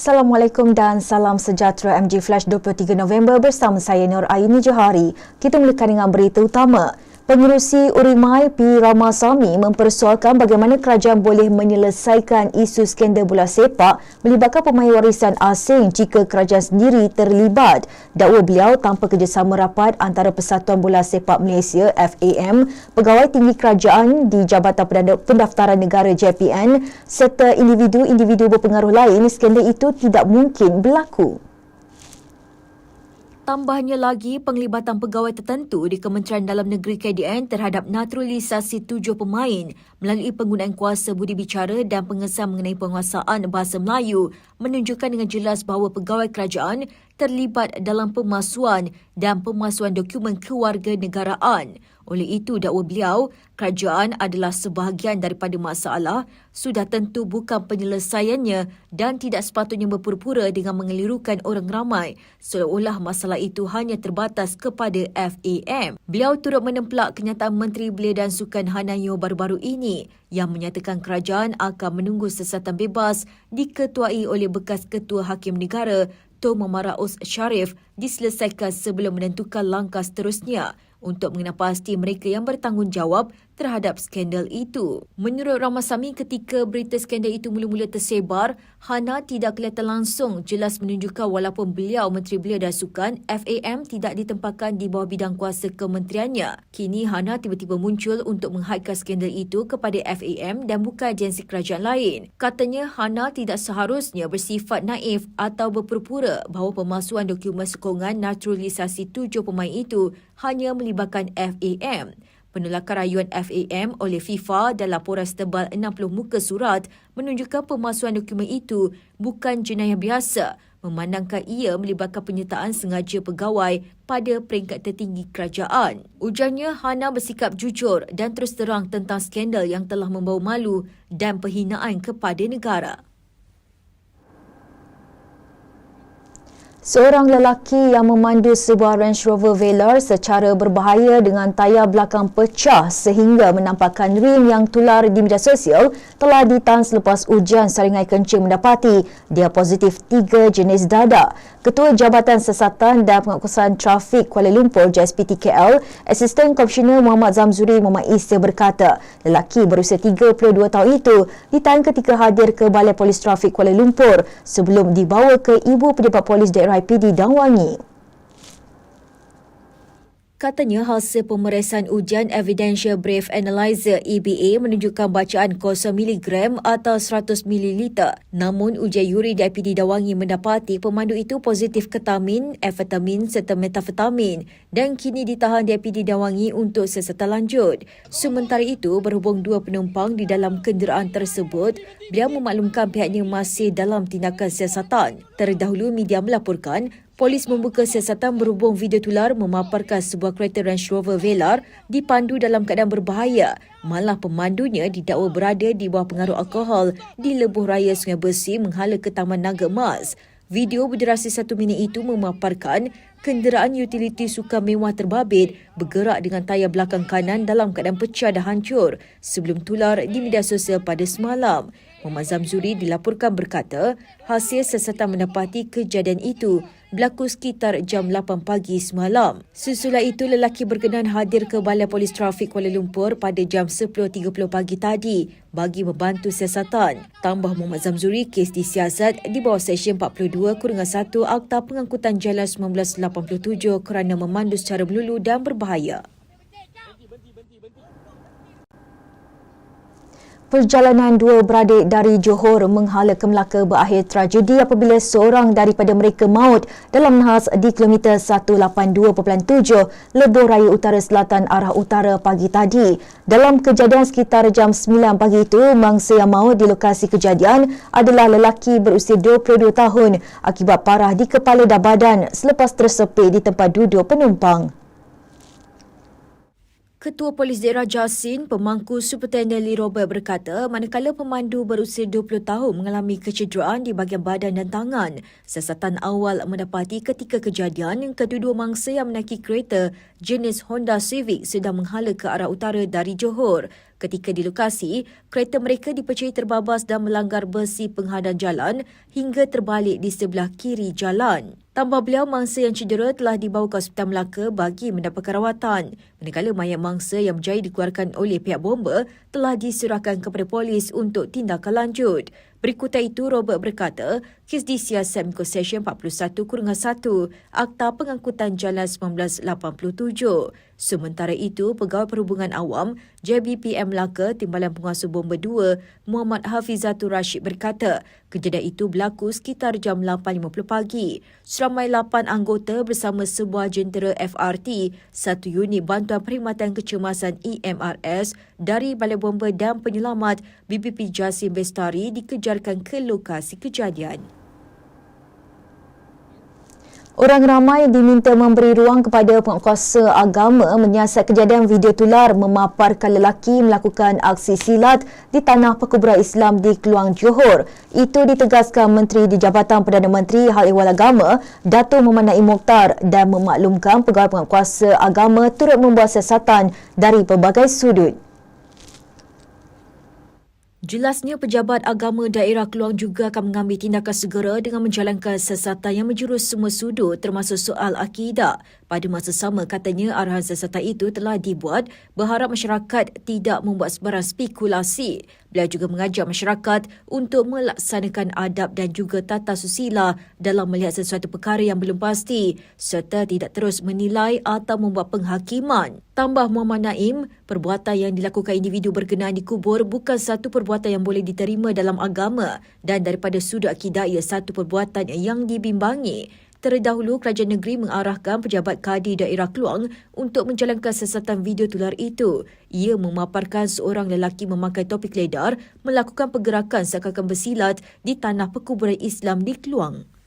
Assalamualaikum dan salam sejahtera MG Flash 23 November bersama saya Nur Aini Johari. Kita mulakan dengan berita utama. Pengerusi Urimai P. Ramasamy mempersoalkan bagaimana kerajaan boleh menyelesaikan isu skandal bola sepak melibatkan pemain warisan asing jika kerajaan sendiri terlibat. Dakwa beliau tanpa kerjasama rapat antara Persatuan Bola Sepak Malaysia FAM, pegawai tinggi kerajaan di Jabatan Pendaftaran Negara JPN serta individu-individu berpengaruh lain, skandal itu tidak mungkin berlaku. Tambahnya lagi, penglibatan pegawai tertentu di Kementerian Dalam Negeri KDN terhadap naturalisasi tujuh pemain melalui penggunaan kuasa budi bicara dan pengesahan mengenai penguasaan bahasa Melayu menunjukkan dengan jelas bahawa pegawai kerajaan terlibat dalam pemalsuan dan pemalsuan dokumen kewarganegaraan. Oleh itu, dakwa beliau, kerajaan adalah sebahagian daripada masalah, sudah tentu bukan penyelesaiannya dan tidak sepatutnya berpura-pura dengan mengelirukan orang ramai seolah-olah masalah itu hanya terbatas kepada FAM. Beliau turut menemplak kenyataan Menteri Belia dan Sukan Hanayo baru-baru ini yang menyatakan kerajaan akan menunggu sesatan bebas diketuai oleh bekas Ketua Hakim Negara Tun Muhammad Raus Sharif diselesaikan sebelum menentukan langkah seterusnya untuk mengenal pasti mereka yang bertanggungjawab terhadap skandal itu. Menurut Ramasamy ketika berita skandal itu mula-mula tersebar, Hana tidak kelihatan langsung jelas menunjukkan walaupun beliau Menteri Belia dan Sukan, FAM tidak ditempatkan di bawah bidang kuasa kementeriannya. Kini Hana tiba-tiba muncul untuk menghaitkan skandal itu kepada FAM dan bukan agensi kerajaan lain. Katanya Hana tidak seharusnya bersifat naif atau berpura-pura bahawa pemalsuan dokumen sokongan naturalisasi tujuh pemain itu hanya melibatkan FAM. Penolakan rayuan FAM oleh FIFA dan laporan setebal 60 muka surat menunjukkan pemalsuan dokumen itu bukan jenayah biasa memandangkan ia melibatkan penyertaan sengaja pegawai pada peringkat tertinggi kerajaan. Ujarnya Hana bersikap jujur dan terus terang tentang skandal yang telah membawa malu dan perhinaan kepada negara. Seorang lelaki yang memandu sebuah Range Rover Velar secara berbahaya dengan tayar belakang pecah sehingga menampakkan rim yang tular di media sosial telah ditahan selepas ujian saringai kencing mendapati dia positif tiga jenis dadak. Ketua Jabatan Sesatan dan Pengukusan Trafik Kuala Lumpur JSPTKL, Asisten Komisioner Muhammad Zamzuri Muhammad Isya berkata, lelaki berusia 32 tahun itu ditahan ketika hadir ke Balai Polis Trafik Kuala Lumpur sebelum dibawa ke Ibu Pejabat Polis Daerah IPD Dangwangi. Katanya hasil pemeriksaan ujian Evidential Brief Analyzer EBA menunjukkan bacaan 0 mg atau 100 ml. Namun ujian urin di IPD Dawangi mendapati pemandu itu positif ketamin, efetamin serta metafetamin dan kini ditahan di IPD Dawangi untuk siasatan lanjut. Sementara itu, berhubung dua penumpang di dalam kenderaan tersebut, beliau memaklumkan pihaknya masih dalam tindakan siasatan. Terdahulu media melaporkan Polis membuka siasatan berhubung video tular memaparkan sebuah kereta Range Rover Velar dipandu dalam keadaan berbahaya. Malah pemandunya didakwa berada di bawah pengaruh alkohol di lebuh raya Sungai Besi menghala ke Taman Naga Emas. Video berdurasi satu minit itu memaparkan kenderaan utiliti suka mewah terbabit bergerak dengan tayar belakang kanan dalam keadaan pecah dan hancur sebelum tular di media sosial pada semalam. Muhammad Zamzuri dilaporkan berkata hasil siasatan mendapati kejadian itu berlaku sekitar jam 8 pagi semalam. Sesudah itu, lelaki berkenan hadir ke Balai Polis Trafik Kuala Lumpur pada jam 10.30 pagi tadi bagi membantu siasatan. Tambah Muhammad Zamzuri, kes disiasat di bawah Seksyen 42 Kurungan 1 Akta Pengangkutan Jalan 1987 kerana memandu secara melulu dan berbahaya. Perjalanan dua beradik dari Johor menghala ke Melaka berakhir tragedi apabila seorang daripada mereka maut dalam nahas di kilometer 182.7 Lebuh Raya Utara Selatan arah utara pagi tadi. Dalam kejadian sekitar jam 9 pagi itu, mangsa yang maut di lokasi kejadian adalah lelaki berusia 22 tahun akibat parah di kepala dan badan selepas tersepit di tempat duduk penumpang. Ketua Polis Daerah Jasin, pemangku Superintendent Lee Robert berkata, manakala pemandu berusia 20 tahun mengalami kecederaan di bahagian badan dan tangan, siasatan awal mendapati ketika kejadian kedua-dua mangsa yang menaiki kereta jenis Honda Civic sedang menghala ke arah utara dari Johor. Ketika di lokasi, kereta mereka dipercayai terbabas dan melanggar besi penghadan jalan hingga terbalik di sebelah kiri jalan. Tambah beliau, mangsa yang cedera telah dibawa ke Hospital Melaka bagi mendapatkan rawatan. Manakala mayat mangsa yang berjaya dikeluarkan oleh pihak bomba telah diserahkan kepada polis untuk tindakan lanjut. Berikutan itu, Robert berkata, kes disiasat mengikut Seksyen 41-1 Akta Pengangkutan Jalan 1987. Sementara itu, Pegawai Perhubungan Awam JBPM Melaka Timbalan Penguasa Bomba 2 Muhammad Hafizatul Rashid berkata, kejadian itu berlaku sekitar jam 8.50 pagi. Seramai 8 anggota bersama sebuah jentera FRT, satu unit bantuan perkhidmatan kecemasan EMRS dari Balai Bomba dan Penyelamat BPP Jasim Bestari dikejarkan ke lokasi kejadian. Orang ramai diminta memberi ruang kepada penguasa agama menyiasat kejadian video tular memaparkan lelaki melakukan aksi silat di tanah perkuburan Islam di Keluang Johor. Itu ditegaskan Menteri di Jabatan Perdana Menteri Hal Ehwal Agama, Dato' Muhammad Naim Mokhtar dan memaklumkan pegawai penguasa agama turut membuat siasatan dari pelbagai sudut. Jelasnya pejabat agama daerah Keluang juga akan mengambil tindakan segera dengan menjalankan siasatan yang menjurus semua sudut termasuk soal akidah. Pada masa sama katanya arahan siasatan itu telah dibuat berharap masyarakat tidak membuat sebarang spekulasi. Beliau juga mengajak masyarakat untuk melaksanakan adab dan juga tata susila dalam melihat sesuatu perkara yang belum pasti serta tidak terus menilai atau membuat penghakiman. Tambah Muhammad Naim, perbuatan yang dilakukan individu berkenaan di kubur bukan satu perbuatan yang boleh diterima dalam agama dan daripada sudut akidah ia satu perbuatan yang dibimbangi. Terdahulu, kerajaan negeri mengarahkan pejabat kadi daerah Keluang untuk menjalankan siasatan video tular itu. Ia memaparkan seorang lelaki memakai topi keledar melakukan pergerakan seakan-akan bersilat di tanah perkuburan Islam di Keluang.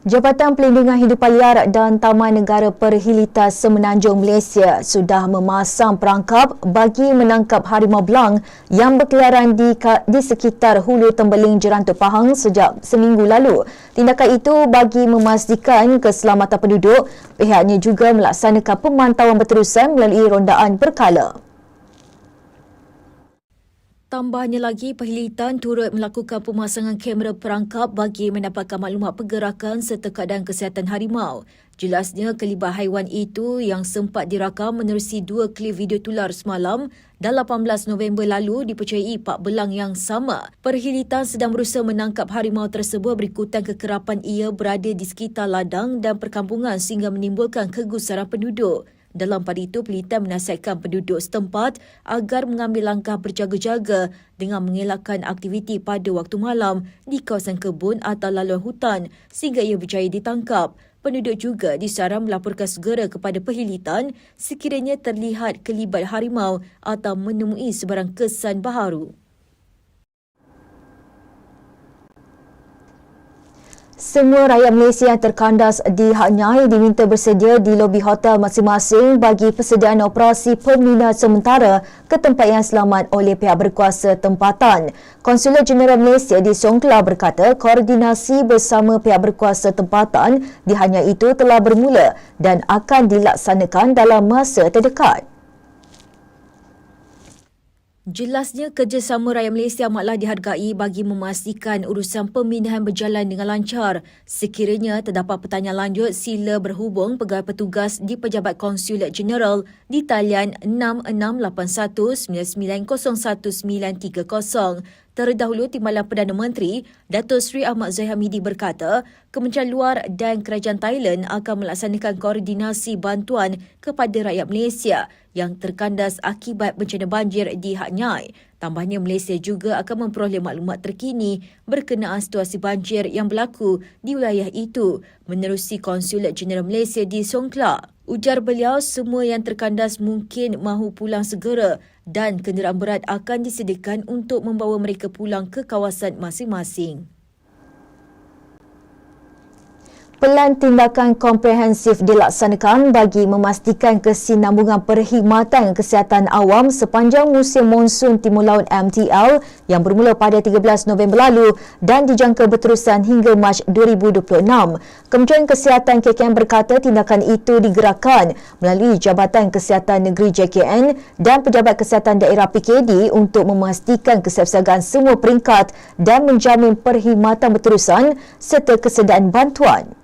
Jabatan Pelindungan Hidupan Liar dan Taman Negara Perhilitas Semenanjung Malaysia sudah memasang perangkap bagi menangkap harimau belang yang berkeliaran di, di sekitar Hulu Tembeling Jerantuk Pahang sejak seminggu lalu. Tindakan itu bagi memastikan keselamatan penduduk, pihaknya juga melaksanakan pemantauan berterusan melalui rondaan berkala. Tambahnya lagi, perhilitan turut melakukan pemasangan kamera perangkap bagi mendapatkan maklumat pergerakan serta keadaan kesihatan harimau. Jelasnya, kelibat haiwan itu yang sempat dirakam menerusi dua klip video tular semalam dan 18 November lalu dipercayai pak belang yang sama. Perhilitan sedang berusaha menangkap harimau tersebut berikutan kekerapan ia berada di sekitar ladang dan perkampungan sehingga menimbulkan kegusaran penduduk. Dalam pada itu, pelita menasihatkan penduduk setempat agar mengambil langkah berjaga-jaga dengan mengelakkan aktiviti pada waktu malam di kawasan kebun atau laluan hutan sehingga ia berjaya ditangkap. Penduduk juga disaran melaporkan segera kepada perhilitan sekiranya terlihat kelibat harimau atau menemui sebarang kesan baharu. Semua rakyat Malaysia yang terkandas di Hak Nyai diminta bersedia di lobi hotel masing-masing bagi persediaan operasi peminat sementara ke tempat yang selamat oleh pihak berkuasa tempatan. Konsulat Jeneral Malaysia di Songkla berkata koordinasi bersama pihak berkuasa tempatan di Hak Nyai itu telah bermula dan akan dilaksanakan dalam masa terdekat. Jelasnya kerjasama rakyat Malaysia amatlah dihargai bagi memastikan urusan pemindahan berjalan dengan lancar. Sekiranya terdapat pertanyaan lanjut, sila berhubung pegawai petugas di Pejabat Konsulat Jeneral di talian 6681990130. Terdahulu, Timbalan Perdana Menteri Datuk Seri Ahmad Zahid Hamidi berkata, Kementerian Luar dan Kerajaan Thailand akan melaksanakan koordinasi bantuan kepada rakyat Malaysia yang terkandas akibat bencana banjir di Hak Nyai. Tambahnya, Malaysia juga akan memperoleh maklumat terkini berkenaan situasi banjir yang berlaku di wilayah itu menerusi Konsulat Jeneral Malaysia di Songkla. Ujar beliau, semua yang terkandas mungkin mahu pulang segera dan kenderaan berat akan disediakan untuk membawa mereka pulang ke kawasan masing-masing. Pelan tindakan komprehensif dilaksanakan bagi memastikan kesinambungan perkhidmatan kesihatan awam sepanjang musim monsun Timur Laut MTL yang bermula pada 13 November lalu dan dijangka berterusan hingga Mac 2026. Kementerian Kesihatan KKM berkata tindakan itu digerakkan melalui Jabatan Kesihatan Negeri JKN dan Pejabat Kesihatan Daerah PKD untuk memastikan kesiapsiagaan semua peringkat dan menjamin perkhidmatan berterusan serta kesediaan bantuan.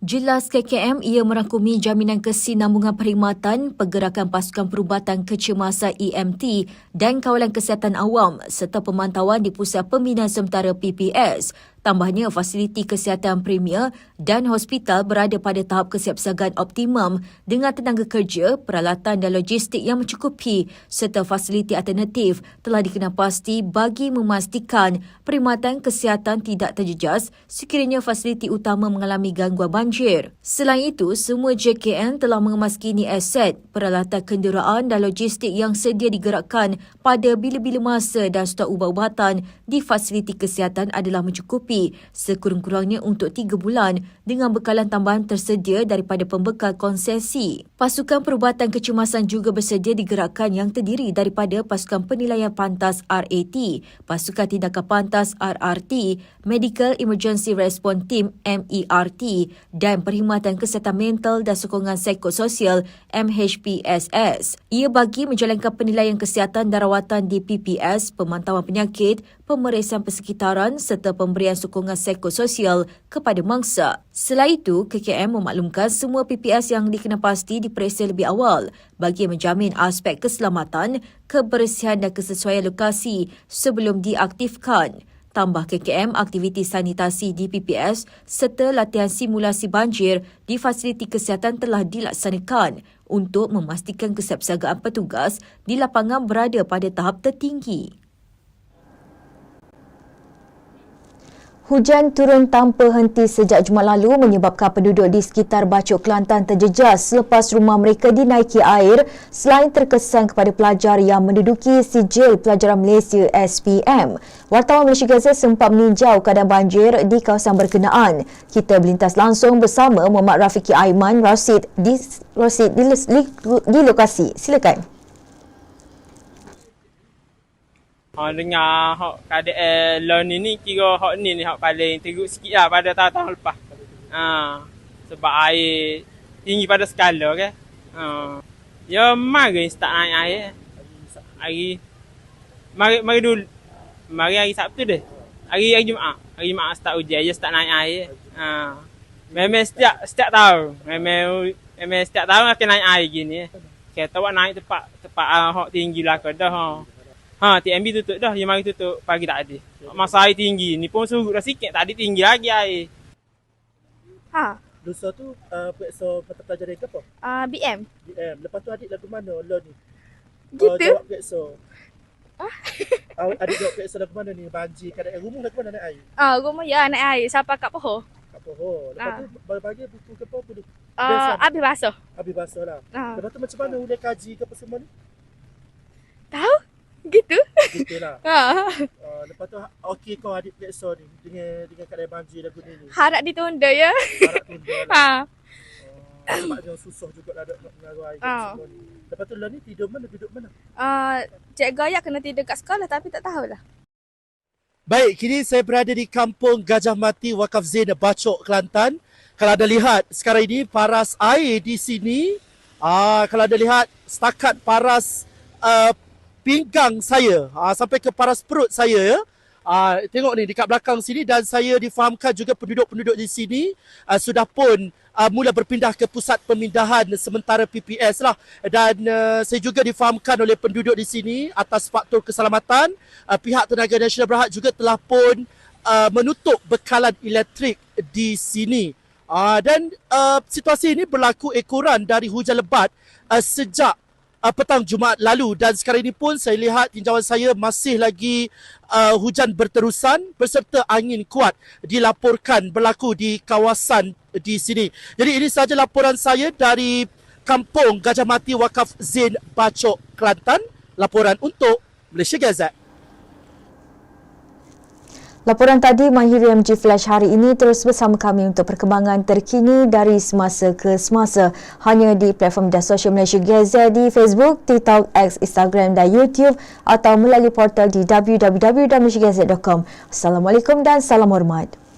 Jelas KKM ia merangkumi jaminan kesinambungan perkhidmatan, pergerakan pasukan perubatan kecemasan EMT dan kawalan kesihatan awam serta pemantauan di Pusat Pembinaan Sementara PPS. Tambahnya, fasiliti kesihatan premier dan hospital berada pada tahap kesiapsiagaan optimum dengan tenaga kerja, peralatan dan logistik yang mencukupi serta fasiliti alternatif telah dikenal pasti bagi memastikan perkhidmatan kesihatan tidak terjejas sekiranya fasiliti utama mengalami gangguan banjir. Selain itu, semua JKN telah mengemaskini aset, peralatan kenderaan dan logistik yang sedia digerakkan pada bila-bila masa dan stok ubat-ubatan di fasiliti kesihatan adalah mencukupi sekurang-kurangnya untuk tiga bulan dengan bekalan tambahan tersedia daripada pembekal konsesi. Pasukan perubatan kecemasan juga bersedia digerakkan yang terdiri daripada pasukan penilaian pantas RAT, pasukan tindakan pantas RRT, Medical Emergency Response Team MERT dan perkhidmatan kesihatan mental dan sokongan psikososial MHPSS. Ia bagi menjalankan penilaian kesihatan dan rawatan di PPS, pemantauan penyakit, pemeriksaan persekitaran serta pemberian sokongan psikososial kepada mangsa. Selain itu, KKM memaklumkan semua PPS yang dikenal pasti diperiksa lebih awal bagi menjamin aspek keselamatan, kebersihan dan kesesuaian lokasi sebelum diaktifkan. Tambah KKM aktiviti sanitasi di PPS serta latihan simulasi banjir di fasiliti kesihatan telah dilaksanakan untuk memastikan kesiapsiagaan petugas di lapangan berada pada tahap tertinggi. Hujan turun tanpa henti sejak Jumaat lalu menyebabkan penduduk di sekitar Bacok Kelantan terjejas selepas rumah mereka dinaiki air selain terkesan kepada pelajar yang menduduki sijil pelajaran Malaysia SPM. Wartawan Malaysia Gaza sempat meninjau keadaan banjir di kawasan berkenaan. Kita berlintas langsung bersama Muhammad Rafiki Aiman Rasid di, Rasid di, di, di lokasi. Silakan. Ha dengar hak keadaan loan ni ni kira hak ni ni hak paling teruk sikit lah pada tahun-tahun lepas. Ha sebab air tinggi pada skala ke. Ha ya mari start naik air. Hari mari mari dulu mari hari Sabtu deh. Hari hari Jumaat. Hari Jumaat start ujian je start naik air. Ha memang setiap setiap tahun memang memang setiap tahun akan naik air gini. Kereta awak naik tempat tempat uh, hak tinggi lah ke dah. Ha. Ha, TMB tutup dah. Yang mari tutup pagi tak ada. Masa air tinggi. Ni pun surut dah sikit. Tak ada tinggi lagi air. Ha, Lusa tu uh, periksa mata pelajaran ke apa? uh, BM. BM. Lepas tu adik lagu mana loan ni? Gitu? Uh, jawab periksa. Ah? adik jawab periksa lagu mana ni? Banjir, keadaan rumah lagu mana naik air? Ah, rumah ya naik air sampai kat pohon. Kat pohon. Lepas Ah. tu bagi buku ke apa pun. Ah, Biasa. habis basuh. Habis basah lah. Ah. Lepas tu macam mana boleh kaji ke apa semua ni? Tahu? Gitu. Gitu lah. Ha. Uh, lepas tu okey kau adik periksa ni dengan dengan keadaan banjir lagu ni. Harap ditunda ya. Harap tunda lah. Ha. Oh, sebabnya susah juga lah nak mengaruh air kat semua ni. Lepas tu loan ni tidur mana, duduk mana? Ah, Cik Gaya kena tidur kat sekolah tapi tak tahulah. Baik, kini saya berada di kampung Gajah Mati Wakaf Zain Bacok, Kelantan. Kalau anda lihat sekarang ini paras air di sini, ah kalau anda lihat setakat paras uh, pinggang saya. Ah, sampai ke paras perut saya ya. Ah, tengok ni dekat belakang sini dan saya difahamkan juga penduduk-penduduk di sini ah, sudah pun uh, mula berpindah ke pusat pemindahan sementara PPS lah. Dan uh, saya juga difahamkan oleh penduduk di sini atas faktor keselamatan uh, pihak Tenaga Nasional Berhad juga telah pun uh, menutup bekalan elektrik di sini. Uh, dan uh, situasi ini berlaku ekoran dari hujan lebat uh, sejak uh, petang Jumaat lalu dan sekarang ini pun saya lihat tinjauan saya masih lagi uh, hujan berterusan berserta angin kuat dilaporkan berlaku di kawasan di sini. Jadi ini sahaja laporan saya dari Kampung Gajah Mati Wakaf Zain Bacok Kelantan. Laporan untuk Malaysia Gazette. Laporan tadi mengakhiri MG Flash hari ini terus bersama kami untuk perkembangan terkini dari semasa ke semasa hanya di platform media sosial Malaysia Gazette di Facebook, TikTok, X, Instagram dan YouTube atau melalui portal di www.malaysiagazette.com. Assalamualaikum dan salam hormat.